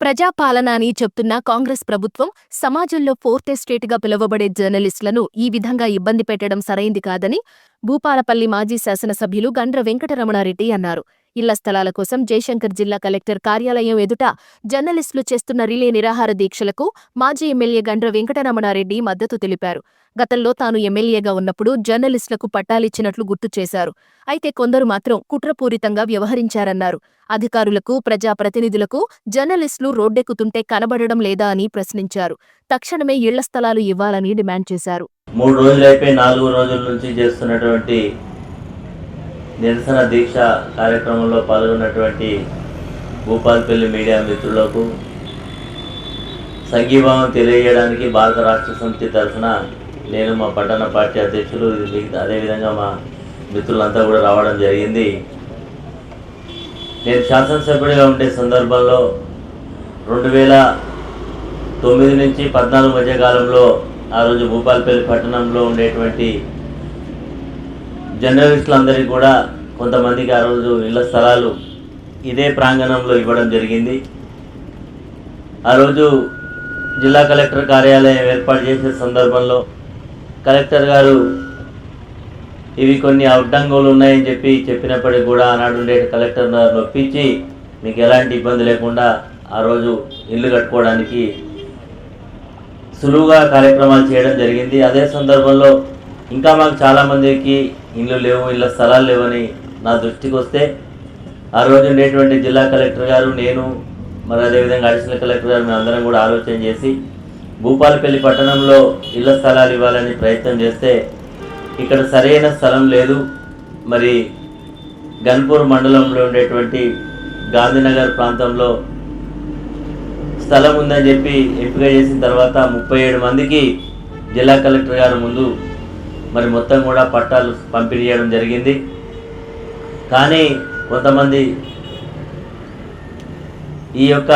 ప్రజాపాలన అని చెప్తున్న కాంగ్రెస్ ప్రభుత్వం సమాజంలో ఫోర్త్ ఎస్టేట్గా పిలువబడే జర్నలిస్టులను ఈ విధంగా ఇబ్బంది పెట్టడం సరైంది కాదని భూపాలపల్లి మాజీ శాసనసభ్యులు గండ్ర వెంకటరమణారెడ్డి అన్నారు. ఇళ్ళ స్థలాల కోసం జయశంకర్ జిల్లా కలెక్టర్ కార్యాలయం ఎదుట జర్నలిస్టులు చేస్తున్న రిలే నిరాహార దీక్షలకు మాజీ ఎమ్మెల్యే గండ్ర వెంకటరమణారెడ్డి మద్దతు తెలిపారు. గతంలో తాను ఎమ్మెల్యేగా ఉన్నప్పుడు జర్నలిస్టులకు పట్టాలిచ్చినట్లు గుర్తు చేశారు. అయితే కొందరు మాత్రం కుట్రపూరితంగా వ్యవహరించారన్నారు. అధికారులకు ప్రజాప్రతినిధులకు జర్నలిస్టులు రోడ్డెక్కుతుంటే కనబడడం లేదా అని ప్రశ్నించారు. తక్షణమే ఇళ్ళ స్థలాలు ఇవ్వాలని డిమాండ్ చేశారు. మూడు రోజులు అయిపోయి నాలుగు రోజుల నుంచి చేస్తున్నటువంటి నిరసన దీక్ష కార్యక్రమంలో పాల్గొన్నటువంటి భూపాల్పల్లి మీడియా మిత్రులకు సంఘీభావం తెలియజేయడానికి భారత రాష్ట్ర సమితి తరఫున నేను మా పట్టణ పార్టీ అధ్యక్షులు అదేవిధంగా మా మిత్రులంతా కూడా రావడం జరిగింది. నేను శాసనసభ్యుడిగా ఉండే సందర్భంలో రెండు వేల తొమ్మిది నుంచి పద్నాలుగు మధ్య కాలంలో ఆ రోజు భూపాలపల్లి పట్టణంలో ఉండేటువంటి జర్నలిస్టులందరికీ కూడా కొంతమందికి ఆ రోజు ఇళ్ళ స్థలాలు ఇదే ప్రాంగణంలో ఇవ్వడం జరిగింది. ఆ రోజు జిల్లా కలెక్టర్ కార్యాలయం ఏర్పాటు చేసే సందర్భంలో కలెక్టర్ గారు ఇవి కొన్ని అడ్డంగులు ఉన్నాయని చెప్పి చెప్పినప్పటికీ కూడా ఆనాడు ఉండే కలెక్టర్ గారు నొప్పించి మీకు ఎలాంటి ఇబ్బంది లేకుండా ఆ రోజు ఇల్లు కట్టుకోవడానికి సులువుగా కార్యక్రమాలు చేయడం జరిగింది. అదే సందర్భంలో ఇంకా మాకు చాలామందికి ఇల్లు లేవు ఇళ్ళ స్థలాలు లేవని నా దృష్టికి వస్తే ఆ రోజు ఉండేటువంటి జిల్లా కలెక్టర్ గారు నేను మరి అదేవిధంగా అడిషనల్ కలెక్టర్ గారు మేమందరం అందరం కూడా ఆలోచన చేసి భూపాలపల్లి పట్టణంలో ఇళ్ళ స్థలాలు ఇవ్వాలని ప్రయత్నం చేస్తే ఇక్కడ సరైన స్థలం లేదు. మరి గన్పూర్ మండలంలో ఉండేటువంటి గాంధీనగర్ ప్రాంతంలో స్థలం ఉందని చెప్పి ఎంపిక చేసిన తర్వాత ముప్పై ఏడు మందికి జిల్లా కలెక్టర్ గారి ముందు మరి మొత్తం కూడా పట్టాలు పంపిణీ చేయడం జరిగింది. కానీ కొంతమంది ఈ యొక్క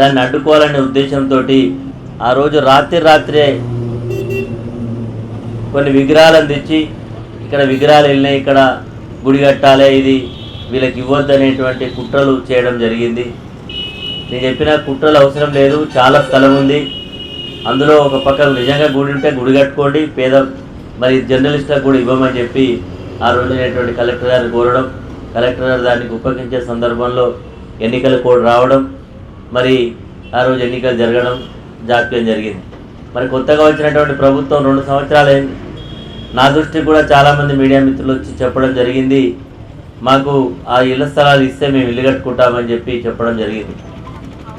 దాన్ని అడ్డుకోవాలనే ఉద్దేశంతో ఆ రోజు రాత్రి రాత్రే కొన్ని విగ్రహాలను తెచ్చి ఇక్కడ విగ్రహాలు వెళ్ళినాయి ఇక్కడ గుడి కట్టాలి ఇది వీళ్ళకి ఇవ్వద్దు అనేటువంటి కుట్రలు చేయడం జరిగింది. నేను చెప్పిన కుట్రలు అవసరం లేదు చాలా స్థలం ఉంది. అందులో ఒక పక్క నిజంగా గుడి ఉంటే గుడి కట్టుకోండి పేద మరి జర్నలిస్టులకు కూడా ఇవ్వమని చెప్పి ఆ రోజునటువంటి కలెక్టర్ గారిని కోరడం కలెక్టర్ గారు దానికి ఉపయోగించే సందర్భంలో ఎన్నికల కోడ్ రావడం మరి ఆ రోజు ఎన్నికలు జరగడం జాప్యం జరిగింది. మరి కొత్తగా వచ్చినటువంటి ప్రభుత్వం రెండు సంవత్సరాలు అయింది నా దృష్టికి కూడా చాలామంది మీడియా మిత్రులు వచ్చి చెప్పడం జరిగింది. మాకు ఆ ఇళ్ళ స్థలాలు ఇస్తే మేము ఇల్లు కట్టుకుంటామని చెప్పి చెప్పడం జరిగింది.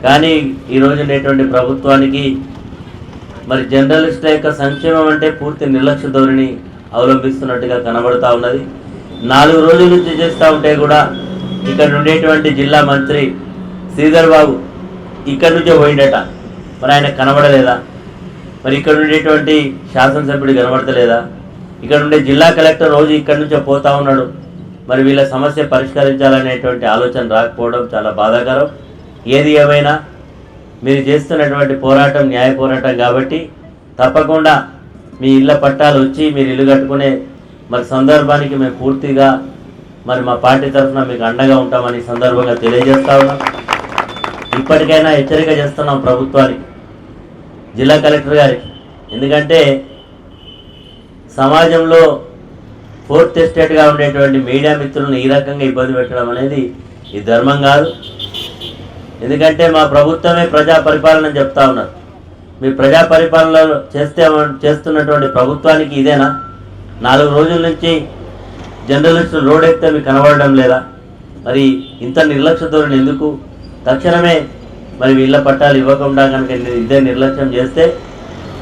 కానీ ఈరోజు ఉండేటువంటి ప్రభుత్వానికి మరి జర్నలిస్టుల యొక్క సంక్షేమం అంటే పూర్తి నిర్లక్ష్య ధోరణి అవలంబిస్తున్నట్టుగా కనబడుతూ ఉన్నది. నాలుగు రోజుల నుంచి చేస్తూ ఉంటే కూడా ఇక్కడ ఉండేటువంటి జిల్లా మంత్రి శ్రీధర్ బాబు ఇక్కడి నుంచే పోయిండట. మరి ఆయన కనబడలేదా? మరి ఇక్కడ ఉండేటువంటి శాసనసభ్యుడు కనబడతలేదా? ఇక్కడ ఉండే జిల్లా కలెక్టర్ రోజు ఇక్కడి నుంచే పోతా ఉన్నాడు. మరి వీళ్ళ సమస్య పరిష్కరించాలనేటువంటి ఆలోచన రాకపోవడం చాలా బాధాకరం. ఏది ఏమైనా మీరు చేస్తున్నటువంటి పోరాటం న్యాయ పోరాటం కాబట్టి తప్పకుండా మీ ఇళ్ళ పట్టాలు వచ్చి మీరు ఇల్లు కట్టుకునే మరి సందర్భానికి మేము పూర్తిగా మరి మా పార్టీ తరఫున మీకు అండగా ఉంటామని సందర్భంగా తెలియజేస్తా ఉన్నాం. ఇప్పటికైనా హెచ్చరిక చేస్తున్నాం ప్రభుత్వానికి జిల్లా కలెక్టర్ గారికి. ఎందుకంటే సమాజంలో ఫోర్త్ ఎస్టేట్గా ఉండేటువంటి మీడియా మిత్రులను ఈ రకంగా ఇబ్బంది పెట్టడం అనేది ఈ ధర్మం కాదు. ఎందుకంటే మా ప్రభుత్వమే ప్రజా పరిపాలన చెప్తా ఉన్నారు. మీ ప్రజా పరిపాలన చేస్తే చేస్తున్నటువంటి ప్రభుత్వానికి ఇదేనా? నాలుగు రోజుల నుంచి జర్నలిస్టులు రోడ్ ఎక్కితే మీకు కనబడడం లేదా? మరి ఇంత నిర్లక్ష్య ధోరణి ఎందుకు? తక్షణమే మరి వీళ్ళ పట్టాలు ఇవ్వకుండా కనుక ఇదే నిర్లక్ష్యం చేస్తే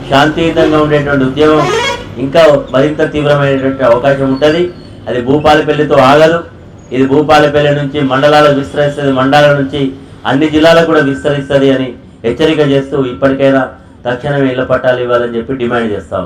శాంతియుతంగా ఉండేటువంటి ఉద్యమం ఇంకా మరింత తీవ్రమైనటువంటి అవకాశం ఉంటుంది. అది భూపాలపల్లితో ఆగదు. ఇది భూపాలపల్లి నుంచి మండలాలకు విస్తరిస్తుంది. మండలాల నుంచి అన్ని జిల్లాలకు కూడా విస్తరిస్తుంది అని హెచ్చరిక చేస్తూ ఇప్పటికైనా తక్షణమే ఇళ్ళ పట్టాలు ఇవ్వాలని చెప్పి డిమాండ్ చేస్తాం